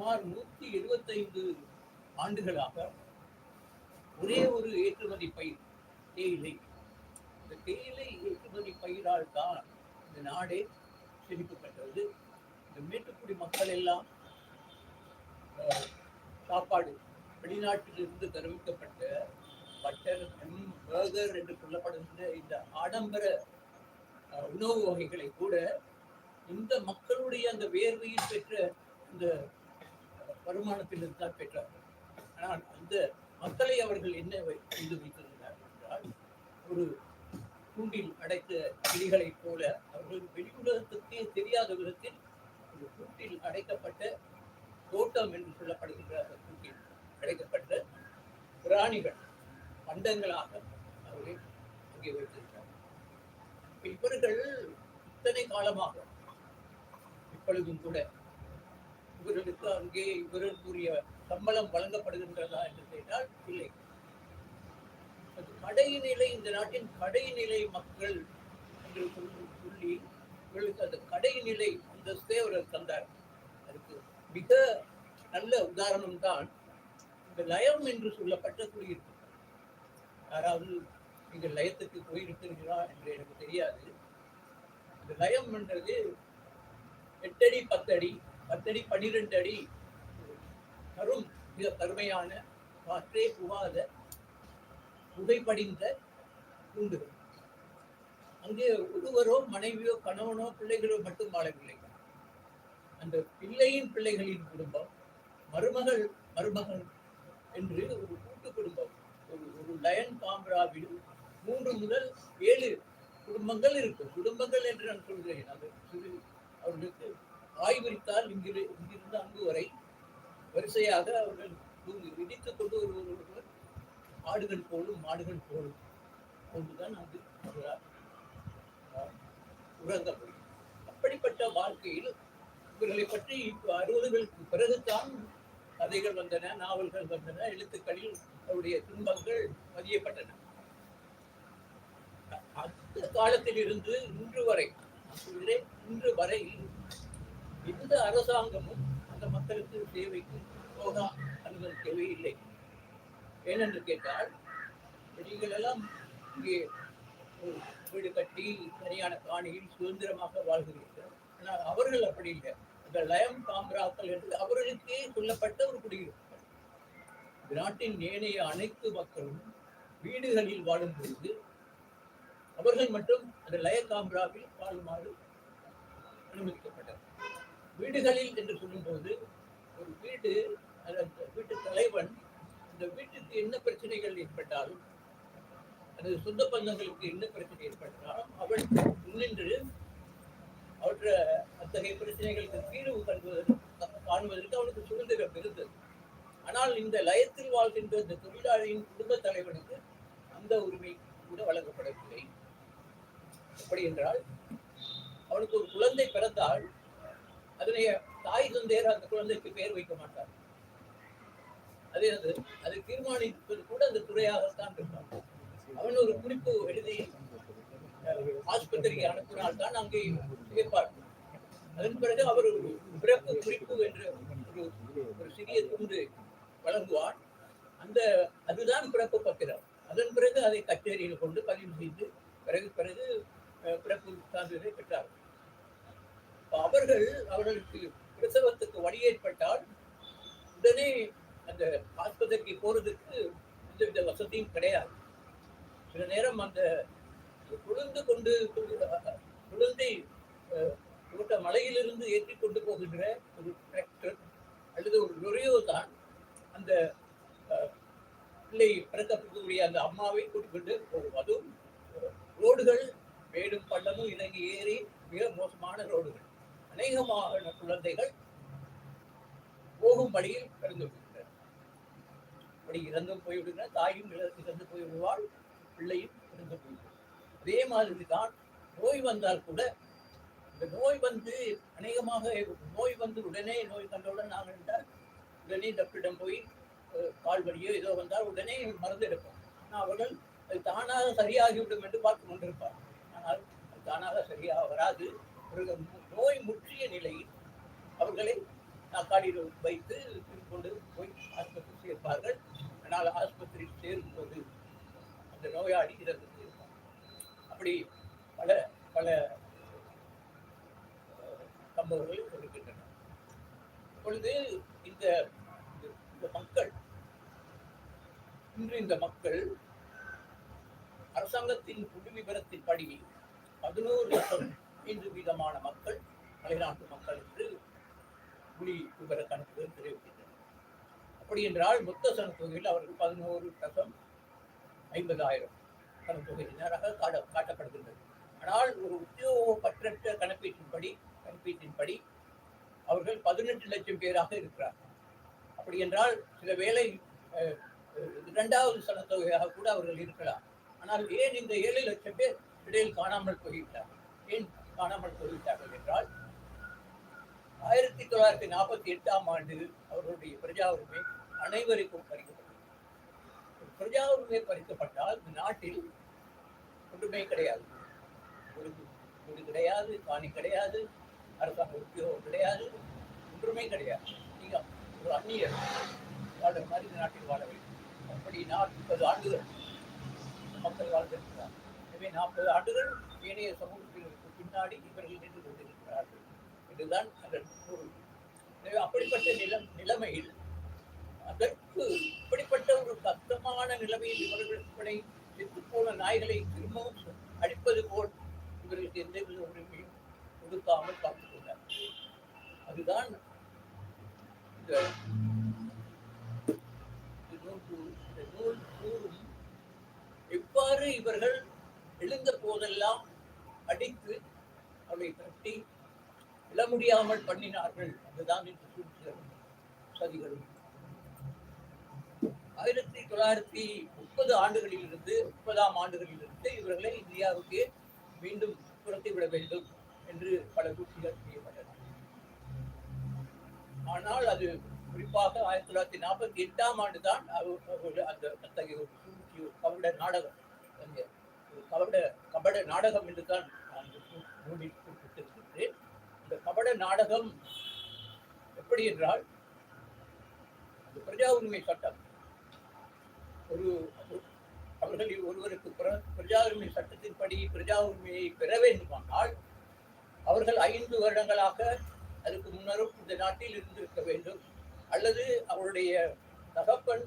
சுமார் நூத்தி எழுபத்தைந்து ஆண்டுகளாக ஒரே ஒரு ஏற்றுமதி பயிர் தேயிலை. இந்த தேயிலை ஏற்றுமதி பயிரால் தான் இந்த நாடே செழிப்பு பெற்றது இந்த மேட்டுக்குடி மக்கள் எல்லாம் அஹ், சாப்பாடு வெளிநாட்டிலிருந்து தெரிவிக்கப்பட்ட பட்டர் பர்கர் என்று சொல்லப்படுகின்ற இந்த ஆடம்பர அஹ், உணவு வகைகளை கூட இந்த மக்களுடைய அந்த வேர்வையில் பெற்ற இந்த வருமானத்தில் வருமானத்திலிருந்து தான் பெற்றார்கள் ஆனால் அந்த மக்களை அவர்கள் என்ன செய்து வைத்திருந்தார் என்றால் ஒரு கூண்டில் அடைத்த கிளிகளைப் போல அவர்கள் வெளியுலகத்துக்கே தெரியாத விதத்தில் ஒரு கூட்டில் அடைக்கப்பட்ட தோட்டம் என்று சொல்லப்படுகின்ற அந்த கூட்டில் அடைக்கப்பட்ட பிராணிகள் பண்டங்களாக அவர்கள் அங்கே வைத்திருக்கிறார் இவர்கள் இத்தனை காலமாக இப்பொழுதும் கூட இவர்களுக்கு அங்கே இவர்களுக்குரிய சம்பளம் வழங்கப்படுகின்றதா என்று கேட்டால் இல்லை. அது கடை நிலை இந்த நாட்டின் கடை நிலை மக்கள் என்று சொல்லி சொல்லி இவர்களுக்கு அந்த கடை நிலை அந்தஸ்தே அவர்கள் தந்தார். அதுக்கு மிக நல்ல உதாரணம் தான் இந்த லயம் என்று சொல்லப்பட்ட குடியிருப்பு. யாராவது நீங்கள் லயத்துக்கு போயிருக்கிறீர்களா என்று எனக்கு தெரியாது. இந்த லயம் என்றது எட்டடி பத்தடி பத்தடி பன்னிரெண்டு அடி கரும் மிக கருமையான காற்றே புகாத புகைப்படிந்த கூண்டுகள். அங்கே ஒருவரோ மனைவியோ கணவனோ பிள்ளைகளோ மட்டும் வாழவில்லை. அந்த பிள்ளையின் பிள்ளைகளின் குடும்பம் மருமகள் மருமகன் என்று ஒரு கூட்டு குடும்பம். ஒரு ஒரு லயன் காம்ராவில் மூன்று முதல் ஏழு குடும்பங்கள் இருக்கும். குடும்பங்கள் என்று நான் சொல்கிறேன். அது அவர்களுக்கு ஆய்விரித்தால் இங்கிரு இங்கிருந்து அங்கு வரை வரிசையாக அவர்கள் விதித்துக் கொண்டு ஒருவர் ஒருவர் ஆடுகள் போலும் மாடுகள் போலும் ஒன்றுதான் அது அவரால் உறங்க முடியும் அப்படிப்பட்ட வாழ்க்கையில் இவர்களை பற்றி இப்போ அறுபதுகளுக்கு பிறகுதான் கதைகள் வந்தன நாவல்கள் வந்தன எழுத்துக்களில் அவருடைய துன்பங்கள் பதியப்பட்டன. அந்த காலத்தில் இருந்து இன்று வரை இன்று வரை எந்த அரசாங்கமும் அந்த மக்களுக்கு சேவைக்கு போக அனுமதிக்கவே இல்லை. ஏனென்று கேட்டால் நீங்கள் எல்லாம் இங்கே ஒரு வீடு கட்டி சரியான காணியில் சுதந்திரமாக வாழ்கிறீர்கள். ஆனால் அவர்கள் அப்படி இல்லை. இந்த லயம் காம்ராக்கள் என்று அவர்களுக்கே சொல்லப்பட்ட ஒரு குடியிருப்பு. நாட்டின் ஏனைய அனைத்து மக்களும் வீடுகளில் வாழும் பொழுது அவர்கள் மட்டும் அந்த லய காம்ராவில் வாழுமாறு அனுமதிக்கப்பட்டது வீடுகளில் என்று சொல்லும்போது ஒரு வீடு அந்த வீட்டு தலைவன் அந்த வீட்டுக்கு என்ன பிரச்சனைகள் ஏற்பட்டாலும் அல்லது சொந்த பந்தங்களுக்கு என்ன பிரச்சனை ஏற்பட்டாலும் அவள் முன்னின்று அவற்ற அத்தகைய பிரச்சனைகளுக்கு தீர்வு காண்பதற்கு காணுவதற்கு அவனுக்கு சுதந்திரம் இருந்தது. ஆனால் இந்த லயத்தில் வாழ்கின்ற இந்த தொழிலாளியின் குடும்ப தலைவனுக்கு அந்த உரிமை கூட வழங்கப்படவில்லை. எப்படி என்றால் அவனுக்கு ஒரு குழந்தை பிறந்தால் அதனைய தாய் தந்தையர் அந்த குழந்தைக்கு பெயர் வைக்க மாட்டார். அதே அது அதை தீர்மானிப்பது கூட அந்த துறையாகத்தான் இருப்பான் அவன் ஒரு குறிப்பு எழுதி ஆஸ்பத்திரிக்கு அனுப்பினால் தான் அங்கே கேட்பார். அதன் பிறகு அவர் ஒரு பிறப்பு குறிப்பு என்று ஒரு ஒரு சிறிய துண்டு வழங்குவார். அந்த அதுதான் பிறப்பு பத்திரம். அதன் பிறகு அதை கச்சேரியில் கொண்டு பதிவு செய்து பிறகு பிறகு பிறப்பு சான்றிதழை பெற்றார். அவர்கள் அவர்களுக்கு பிரசவத்துக்கு வழி ஏற்பட்டால் உடனே அந்த ஆஸ்பத்திரிக்கு போறதுக்கு எந்தவித வசதியும் கிடையாது. சில நேரம் அந்த குளிர்ந்து கொண்டு குழந்தை கூட்ட மலையிலிருந்து ஏற்றி கொண்டு போகின்ற ஒரு டிராக்டர் அல்லது ஒரு லொரியோ தான் அந்த பிள்ளை பிறக்கக்கூடிய அந்த அம்மாவை கூட்டிக் கொண்டு போகும். அதுவும் ரோடுகள் மேடும் பள்ளமும் இறங்கி ஏறி மிக மோசமான ரோடுகள். அநேகமான குழந்தைகள் போகும் வழியில் இறந்து விடுகின்றன அப்படி இறந்து போய்விடுகிற தாயும் இறந்து போய்விடுவாள் பிள்ளையும் இறந்து போய்விடும். அதே மாதிரி தான் நோய் வந்தால் கூட இந்த நோய் வந்து அநேகமாக நோய் வந்து உடனே நோய் கண்டவுடன் நாங்கள் என்றால் உடனே டாக்டரிடம் போய் கால் வழியோ ஏதோ வந்தால் உடனே மருந்து எடுப்போம். ஆனால் அவர்கள் அது தானாக சரியாகிவிடும் என்று பார்த்து கொண்டிருப்பார் ஆனால் அது தானாக சரியாக வராது. நோய் முற்றிய நிலையில் அவர்களை காடியில் வைத்து கொண்டு போய் ஆஸ்பத்திரி சேர்ப்பார்கள். ஆனால் ஆஸ்பத்திரியில் சேரும்போது அந்த நோயாளி இறந்து இருப்பார் அப்படி பல பல அஹ், சம்பவங்கள் இருக்கின்றன இப்பொழுது இந்த இந்த மக்கள் இன்று இந்த மக்கள் அரசாங்கத்தின் புள்ளி விவரத்தின்படி பதினோரு லட்சம் ஐந்து வீதமான மக்கள் மலைநாட்டு மக்கள் என்று புலி விவர கணக்குகள் தெரிவிக்கின்றன. அப்படி என்றால் மொத்த சனத்தொகையில் அவர்கள் பதினோரு லட்சம் ஐம்பதாயிரம் சனத்தொகையினராக காட்ட காட்டப்படுகின்றது. ஆனால் ஒரு உத்தியோகப்பற்ற கணப்பீட்டின்படி கணப்பீட்டின்படி அவர்கள் பதினெட்டு லட்சம் பேராக இருக்கிறார்கள் அப்படி என்றால் சில வேளை அஹ், இரண்டாவது சனத்தொகையாக கூட அவர்கள் இருக்கலாம். ஆனால் ஏன் இந்த ஏழு லட்சம் பேர் இடையில் காணாமல் போய்விட்டார்கள்? ஏன் காணாமல் போய்விட்டார்கள் என்றால் ஆயிரத்தி தொள்ளாயிரத்தி நாற்பத்தி எட்டாம் ஆண்டு அவர்களுடைய பிரஜா உரிமை அனைவருக்கும் பறிக்கப்பட்டது. பிரஜா உரிமை பறிக்கப்பட்டால் இந்த நாட்டில் ஒன்றுமே கிடையாது. ஒரு வீடு கிடையாது காணி கிடையாது அரசாங்க உத்தியோகம் கிடையாது ஒன்றுமே கிடையாது. நீங்க ஒரு அந்நியர் வாழ்ற மாதிரி இந்த நாட்டில் வாழ வேண்டும். அப்படி நாற்பது ஆண்டுகள் மக்கள் வாழ்ந்திருக்கிறார் எனவே நாற்பது ஆண்டுகள் ஏனைய சமூகத்திற்கு முன்னாடி இவர்கள் நின்று கொண்டிருக்கிறார்கள். இதுதான் அதன் பொருள். எனவே அப்படிப்பட்ட நிலம் நிலைமையில் அதற்கு இப்படிப்பட்ட ஒரு கஷ்டமான நிலைமையில் இவர்கள் இப்படி செத்து போன நாய்களை திரும்பவும் அடிப்பது போல் இவர்களுக்கு எந்தவித உரிமையும் கொடுக்காமல் பார்த்துக் கொண்டார் அதுதான் இந்த இந்த நூல் கூறும் எவ்வாறு இவர்கள் எழுந்த போதெல்லாம் அடித்து அவளை தட்டி விழ முடியாமல் பண்ணினார்கள். அதுதான் இந்த சூழ்ச்சிகளும் சதிகளும். ஆயிரத்தி தொள்ளாயிரத்தி முப்பது ஆண்டுகளிலிருந்து முப்பதாம் ஆண்டுகளிலிருந்து இவர்களை இந்தியாவுக்கு மீண்டும் துரத்தி விட வேண்டும் என்று பல சூழ்ச்சிகள் செய்யப்பட்டன. ஆனால் அது குறிப்பாக ஆயிரத்தி தொள்ளாயிரத்தி நாற்பத்தி எட்டாம் ஆண்டு தான் அந்த அத்தகைய ஒரு சூழ்ச்சி ஒரு நாடகம். அங்கே கபட நாடகம் என்று தான் நான் இந்த நூலில் இந்த நாடகம் எப்படி என்றால் அது பிரஜா உரிமை சட்டம். ஒரு அவர்களில் ஒருவருக்கு பிரஜா உரிமை சட்டத்தின்படி பிரஜா உரிமையை பெற வேண்டுமானால் அவர்கள் ஐந்து வருடங்களாக அதுக்கு முன்னரும் இந்த நாட்டில் இருந்திருக்க வேண்டும். அல்லது அவருடைய தகப்பன்